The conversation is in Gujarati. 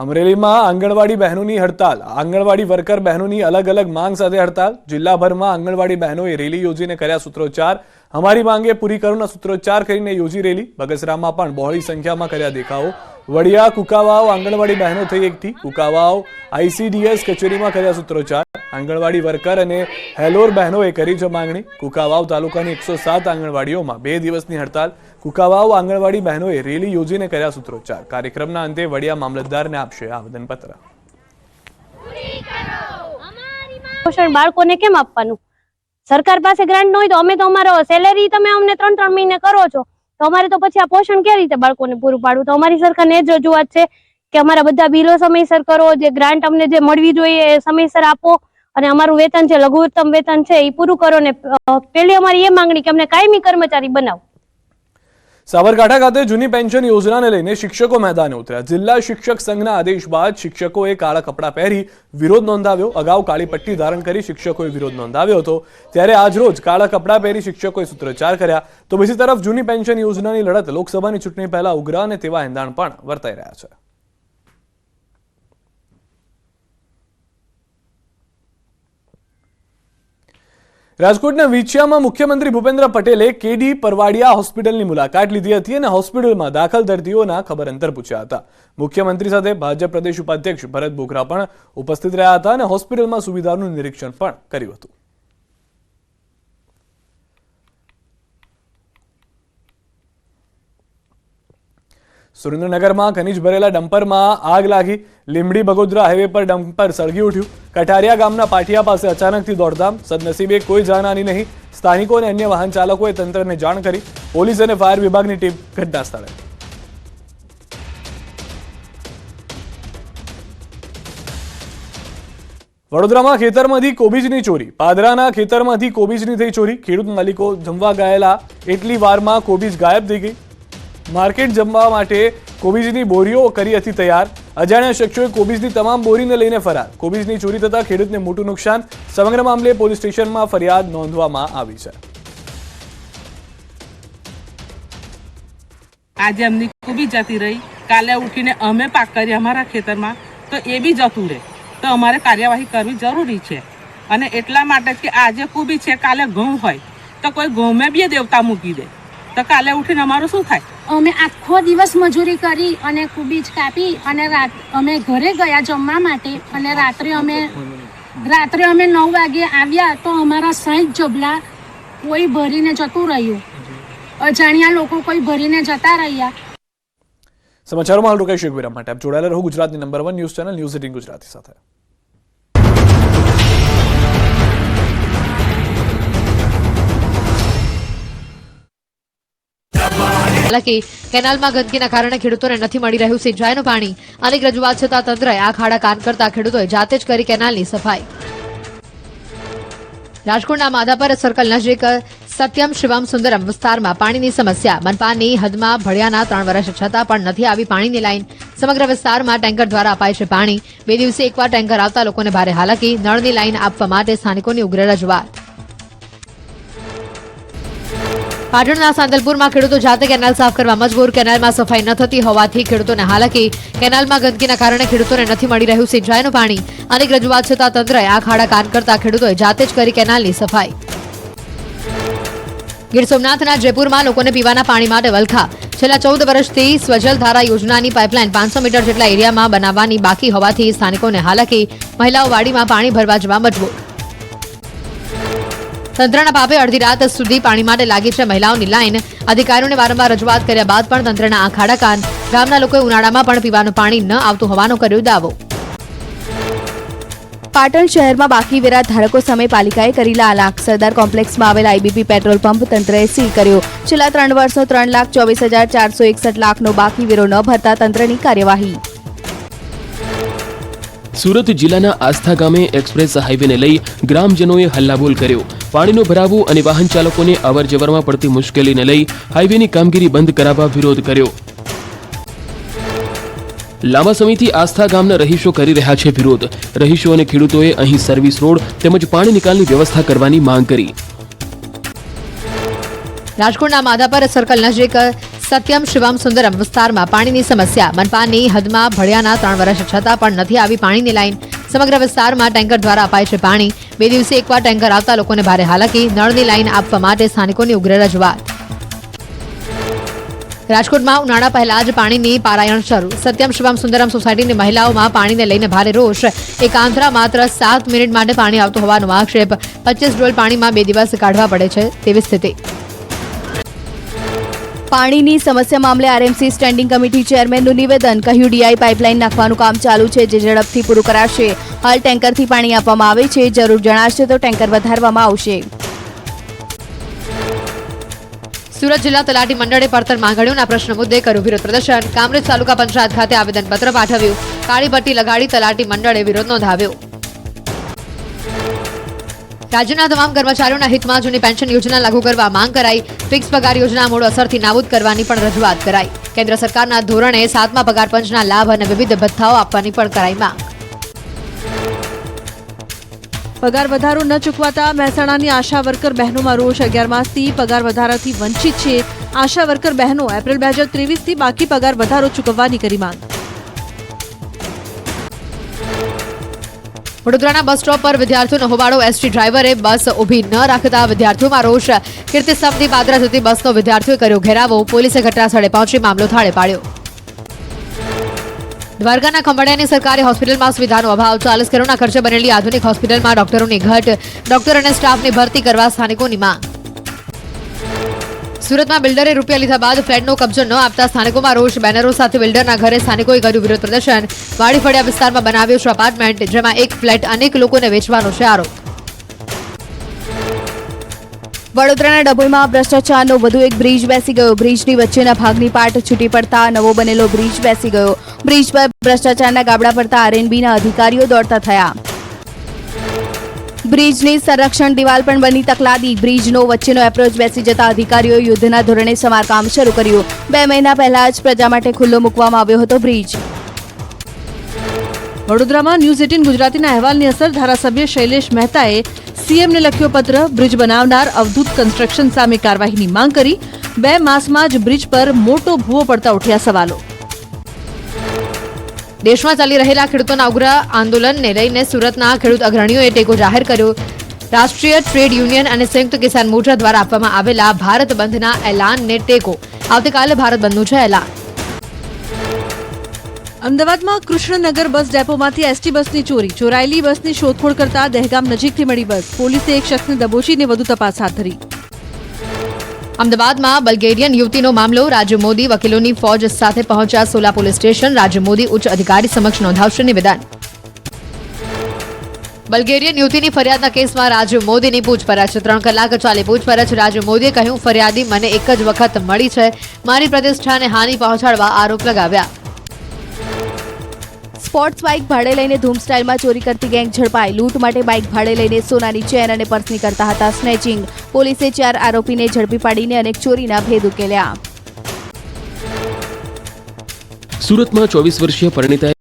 અમરેલીમાં આંગણવાડી બહેનોની હડતાલ. આંગણવાડી વર્કર બહેનોની અલગ અલગ માંગ સાથે હડતાલ. જિલ્લાભરમાં આંગણવાડી બહેનોએ રેલી યોજીને કર્યા સૂત્રોચ્ચાર. અમારી માંગે પૂરી કરોના સૂત્રોચ્ચાર કરીને યોજી રેલી. બગસરામાં પણ બહોળી સંખ્યામાં કર્યા દેખાવો. વડિયા, કુકાવાવ, આંગણવાડી બહેનો થઈ એકઠી. કુકાવાવ આઈસીડીએસ કચેરીમાં કર્યા સૂત્રોચ્ચાર. આંગણવાડી વર્કર અને હેલોર બહેનોએ કરી છે માંગણી. કુકાવાવ તાલુકાની એકસો સાત આંગણવાડીઓમાં બે દિવસની હડતાલ. કુકાવાવ આંગણવાડી બહેનોએ રેલી યોજીને કર્યા સૂત્રોચ્ચાર. કાર્યક્રમના અંતે વડિયા મામલતદારને આપશે આવેદનપત્ર. પોષણ બાળકોને કેમ આપવાનું? સરકાર પાસે ગ્રાન્ટ ન હોય તો અમે તો અમારો સેલેરી તમે અમને ત્રણ ત્રણ મહિને કરો છો. તો અમારે તો પછી આ પોષણ કેવી રીતે બાળકોને પૂરું પાડવું? તો અમારી સરકારને એ જ રજૂઆત છે કે અમારા બધા બિલો સમયસર કરો, જે ગ્રાન્ટ અમને જે મળવી જોઈએ એ સમયસર આપો અને અમારું વેતન છે, લઘુત્તમ વેતન છે, એ પૂરું કરો ને પેલી અમારી એ માંગણી કે અમને કાયમી કર્મચારી બનાવો. સાબરકાંઠા ખાતે જૂની પેન્શન યોજનાને લઈને શિક્ષકો મેદાને ઉતર્યા. જિલ્લા શિક્ષક સંઘના આદેશ બાદ શિક્ષકોએ કાળા કપડાં પહેરી વિરોધ નોંધાવ્યો. અગાઉ કાળી પટ્ટી ધારણ કરી શિક્ષકોએ વિરોધ નોંધાવ્યો હતો. ત્યારે આજરોજ કાળા કપડાં પહેરી શિક્ષકોએ સૂત્રોચ્ચાર કર્યા. તો બીજી તરફ જૂની પેન્શન યોજનાની લડત લોકસભાની ચૂંટણી પહેલા ઉગ્ર અને તેવા એંધાણ પણ વર્તાઈ રહ્યા છે. રાજકોટના વિછિયામાં મુખ્યમંત્રી ભૂપેન્દ્ર પટેલે કેડી પરવાડિયા હોસ્પિટલની મુલાકાત લીધી હતી અને હોસ્પિટલમાં દાખલ દર્દીઓના ખબર અંતર પૂછ્યા હતા. મુખ્યમંત્રી સાથે ભાજપ પ્રદેશ ઉપાધ્યક્ષ ભરત બોગરા પણ ઉપસ્થિત રહ્યા હતા અને હોસ્પિટલમાં સુવિધાનું નિરીક્ષણ પણ કર્યું હતું. સુરેન્દ્રનગરમાં ખનીજ ભરેલા ડમ્પરમાં આગ લાગી. લીંબડી બગોદરા હાઈવે પર ડમ્પર સળગી ઉઠ્યું. કઠારિયા ગામના પાટિયા પાસે અચાનકથી દોડધામ. સદનસીબે કોઈ જાનહાની નહીં. સ્થાનિકો અને અન્ય વાહન ચાલકોએ તંત્રને જાણ કરી. પોલીસ અને ફાયર વિભાગની ટીમ ઘટના સ્થળે વડોદરામાં ખેતરમાંથી કોબીજની ચોરી. પાદરાના ખેતરમાંથી કોબીજની થઈ ચોરી. ખેડૂત માલિકો જમવા ગયેલા. એટલી વારમાં કોબીજ ગાયબ થઈ ગઈ. માર્કેટ જમવા માટે કોબીજની બોરીઓ કરી હતી તૈયાર. અજાણ્યા શખ્સોએ કોબીજની તમામ બોરીને લઈને ફરાર. કોબીજની ચોરી થતા ખેડૂતને મોટું નુકસાન. સમગ્ર મામલે પોલીસ સ્ટેશનમાં ફરિયાદ નોંધવામાં આવી છે. આજે એમની કોબી જતી રહી. કાલે ઉઠીને અમે પાક કરીએ અમારા ખેતરમાં, તો એ બી જતું રહે. તો અમારે કાર્યવાહી કરવી જરૂરી છે. અને એટલા માટે કે આજે કોબી છે, કાલે ઘઉં હોય, તો કોઈ ઘઉં મેં બી દેવતા મૂકી દે. તો કાલે ઉઠીને અમારું શું થાય? અમે આખો દિવસ મજૂરી કરી અને કુબીજ કાપી અને રાત અમે ઘરે ગયા જમવા માટે અને રાત્રે અમે રાત્રે અમે નવ વાગે આવ્યા તો અમારા સાઠ જબલા કોઈ ભરીને જતું રહ્યું. અજાણ્યા લોકો કોઈ ભરીને જતા રહ્યા. સમાચારોમાં હાલ રોકાઈ વિરામ માટે. આપ જોડાયેલા રહો ગુજરાતની number one news channel news eighteen Gujarati સાથે. હાલાકી કેનાલમાં ગંદકીના કારણે ખેડૂતોને નથી મળી રહ્યું સિંચાઈનું પાણી. અનેક રજૂઆત છતાં તંત્રએ આ ખાડા કાન કરતા ખેડૂતોએ જાતે જ કરી કેનાલની સફાઈ. રાજકોટના માધાપર સર્કલ નજીક સત્યમ શિવમ સુંદરમ વિસ્તારમાં પાણીની સમસ્યા. મનપાની હદમાં ભળ્યાના ત્રણ વર્ષ છતાં પણ નથી આવી પાણીની લાઇન સમગ્ર વિસ્તારમાં ટેન્કર દ્વારા અપાય છે પાણી. બે દિવસે એકવાર ટેન્કર આવતા લોકોને ભારે હાલાકી. નળની લાઈન આપવા માટે સ્થાનિકોની ઉગ્ર રજૂઆત. પાટણના સાંદલપુરમાં ખેડૂતો જાતે કેનાલ સાફ કરવા મજબૂર. કેનાલમાં સફાઈ ન થતી હોવાથી ખેડૂતોને હાલાકી. કેનાલમાં ગંદકીના કારણે ખેડૂતોને નથી મળી રહ્યું સિંચાઈનું પાણી. અનેક રજૂઆત છતાં તંત્રએ આ ખાડા કાન કરતા ખેડૂતોએ જાતે જ કરી કેનાલની સફાઈ. ગીર સોમનાથના જયપુરમાં લોકોને પીવાના પાણી માટે વલખા. છેલ્લા ચૌદ વર્ષથી સ્વજલ ધારા યોજનાની પાઇપલાઇન પાંચસો મીટર જેટલા એરિયામાં બનાવવાની બાકી હોવાથી સ્થાનિકોને હાલાકી. મહિલાઓ વાડીમાં પાણી ભરવા જવા મજબૂર. તંત્રના પાપે અડધી રાત સુધી પાણી માટે લાગી છે મહિલાઓની લાઇન અધિકારીઓને વારંવાર રજૂઆત કર્યા બાદ પણ તંત્રના આ ખાડા કાન. ગામના લોકોએ ઉનાળામાં પણ પીવાનું પાણી ન આવતું હોવાનો કર્યો દાવો. પાટણ શહેરમાં બાકી વેરા ધારકો સામે પાલિકાએ કરેલા લાખ સરદાર કોમ્પ્લેક્સમાં આવેલ આઈબીપી પેટ્રોલ પંપ તંત્રએ સીલ કર્યો. છેલ્લા ત્રણ વર્ષનો ત્રણ લાખ ચોવીસ હજાર ચારસો એકસઠ લાખનો બાકી વેરો ન ભરતા તંત્રની કાર્યવાહી. સુરત જિલ્લાના આસ્થા ગામે એક્સપ્રેસ હાઈવેને લઈ ગ્રામજનોએ હલ્લાબોલ કર્યો. પાણીનો ભરાવો અને વાહન ચાલકોને અવરજવરમાં પડતી મુશ્કેલીને લઈ હાઈવેની કામગીરી બંધ કરાવવા વિરોધ કર્યો. લાંબા સમયથી આસ્થા ગામના રહીશો કરી રહ્યા છે વિરોધ. રહીશો અને ખેડૂતોએ અહીં સર્વિસ રોડ તેમજ પાણી નિકાલની વ્યવસ્થા કરવાની માંગ કરી. રાજકોટના માધાપર સર્કલ નજીક સત્યમ શિવમ સુંદરમ વિસ્તારમાં પાણીની સમસ્યા. મનપાની હદમાં ભળિયાના ત્રણ વર્ષ છતાં પણ નથી આવી પાણીની લાઈન. સમગ્ર વિસ્તારમાં ટેન્કર દ્વારા અપાય છે પાણી. બે દિવસે એકવાર ટેન્કર આવતા લોકોને ભારે હાલાકી, નળની લાઇન આપવા માટે સ્થાનિકોની ઉગ્ર રજૂઆત. રાજકોટમાં ઉનાળા પહેલા જ પાણીની પારાયણ શરૂ. સત્યમ શિવમ સુંદરમ સોસાયટીની મહિલાઓમાં પાણીને લઈને ભારે રોષ. એક આંધ્રા માત્ર સાત મિનિટ માટે પાણી આવતું હોવાનો આક્ષેપ. પચીસ ડોલ પાણીમાં બે દિવસ કાઢવા પડે છે તેવી સ્થિતિ. પાણીની સમસ્યા મામલે આરએમસી સ્ટેન્ડિંગ કમિટી ચેરમેનનું નિવેદન, કહ્યું ડીઆઈ પાઇપલાઇન નાખવાનું કામ ચાલુ છે, જે ઝડપથી પૂરું કરાશે. હાલ ટેન્કરથી પાણી આપવામાં આવે છે, જરૂર જણાશે તો ટેન્કર વધારવામાં આવશે. સુરત જિલ્લા તલાટી મંડળે પડતર માંગણીઓના પ્રશ્ન મુદ્દે કર્યું વિરોધ પ્રદર્શન. કામરેજ તાલુકા પંચાયત ખાતે આવેદનપત્ર પાઠવ્યું. કાળી પટ્ટી લગાડી તલાટી મંડળે વિરોધ નોંધાવ્યો. રાજ્યના તમામ કર્મચારીઓના હિતમાં જૂની પેન્શન યોજના લાગુ કરવા માંગ કરાઈ. ફિક્સ પગાર યોજના મૂળ અસરથી નાબૂદ કરવાની પણ રજૂઆત કરાઈ. કેન્દ્ર સરકારના ધોરણે સાતમા પગાર પંચના લાભ અને વિવિધ ભથ્થાઓ આપવાની પણ કરાઈ માંગ. પગાર વધારો ન ચૂકવાતા મહેસાણાની આશા વર્કર બહેનોમાં રોષ. અગિયાર માસથી પગાર વધારાથી વંચિત છે આશા વર્કર બહેનો. એપ્રિલ બે હજાર ત્રેવીસથી બાકી પગાર વધારો ચૂકવવાની કરી માંગ. વડોદરાના બસ સ્ટોપ પર વિદ્યાર્થીઓનો હોબાળો. એસટી ડ્રાઈવરે બસ ઊભી ન રાખતા વિદ્યાર્થીઓમાં રોષ. કીર્તિસ્તંભથી પાદરા સુધી બસનો વિદ્યાર્થીઓએ કર્યો ઘેરાવો. પોલીસે ઘટના સ્થળે પહોંચી મામલો થાળે પાડ્યો. દ્વારકાના ખંભાળિયાની સરકારી હોસ્પિટલમાં સુવિધાનો અભાવ. ચાલીસ કરોડના ખર્ચે બનેલી આધુનિક હોસ્પિટલમાં ડોક્ટરોની ઘટ. ડોક્ટર અને સ્ટાફની ભરતી કરવા સ્થાનિકોની માંગ. સુરતમાં બિલ્ડરે રૂપિયા લીધા બાદ ફ્લેટનો કબજો ન આપતા સ્થાનિકોમાં રોષ. બેનરો સાથે બિલ્ડરના ઘરે સ્થાનિકોએ કર્યું વિરોધ પ્રદર્શન. વાડીફળિયા વિસ્તારમાં બનાવ્યો છે અપાર્ટમેન્ટ જેમાં એક ફ્લેટ અનેક લોકોને વેચવાનો છે આરોપ. વડોદરાના ડભોઈમાં ભ્રષ્ટાચારનો વધુ એક બ્રિજ બેસી ગયો. બ્રિજની વચ્ચેના ભાગની પાટ છૂટી પડતા નવો બનેલો બ્રિજ બેસી ગયો. બ્રિજ પર ભ્રષ્ટાચારના ગાબડા પડતા આરએનબીના અધિકારીઓ દોડતા થયા. બ્રિજની સંરક્ષણ દિવાલ પણ બની તકલાદી. બ્રિજનો વચ્ચેનો એપ્રોચ બેસી જતા અધિકારીઓ યુદ્ધના ધોરણે સમારકામ શરૂ કર્યું. બે મહિના પહેલા જ પ્રજા માટે ખુલ્લો મૂકવામાં આવ્યો હતો બ્રિજ. વડોદરામાં ન્યૂઝ એટીન ગુજરાતીના અહેવાલની અસર ધારાસભ્ય શૈલેષ મહેતાએ સીએમને લખ્યો પત્ર, બ્રિજ બનાવનાર અવધૂત કન્સ્ટ્રક્શન સામે કાર્યવાહીની માંગ કરી. બે માસમાં જ બ્રિજ પર મોટો ભૂવો પડતા ઉઠ્યા સવાલો. દેશમાં ચાલી રહેલા ખેડૂતોના ઉગ્ર આંદોલનને લઈને સુરતના ખેડૂત અગ્રણીઓએ ટેકો જાહેર કર્યો. રાષ્ટ્રીય ટ્રેડ યુનિયન અને સંયુક્ત કિસાન મોરચા દ્વારા આપવામાં આવેલા ભારત બંધના એલાનને ટેકો. આવતીકાલે ભારત બંધનું છે એલાન. અમદાવાદમાં કૃષ્ણનગર બસ ડેપોમાંથી એસટી બસની ચોરી. ચોરાયેલી બસની શોધખોળ કરતા દહેગામ નજીકથી મળી બસ. પોલીસે એક શખ્સને દબોચીને વધુ તપાસ હાથ ધરી. અમદાવાદમાં બલ્ગેરિયન યુવતીનો મામલો. રાજીવ મોદી વકીલોની ફોજ સાથે પહોંચ્યા સોલા પોલીસ સ્ટેશન. રાજીવ મોદી ઉચ્ચ અધિકારી સમક્ષ નોંધાવશે નિવેદન. બલ્ગેરિયન યુવતીની ફરિયાદના કેસમાં રાજીવ મોદીની પૂછપરછ. ત્રણ કલાક ચાલી પૂછપરછ. રાજીવ મોદીએ કહ્યું, ફરિયાદી મને એક જ વખત મળી છે. મારી પ્રતિષ્ઠાને હાનિ પહોંચાડવા આરોપ લગાવ્યા. સ્પોર્ટ્સ બાઇક ભાડે લઈને ધૂમ સ્ટાઇલમાં ચોરી કરતી ગેંગ ઝડપાઈ. લૂંટ માટે બાઇક ભાડે લઈને સોનાની ચેન અને પર્સની કરતા હતા સ્નેચિંગ. પોલીસે ચાર આરોપીને ઝડપી પાડીને અનેક ચોરીના ભેદ ઉકેલ્યા. સુરતમાં ચોવીસ વર્ષીય પરિણીતાએ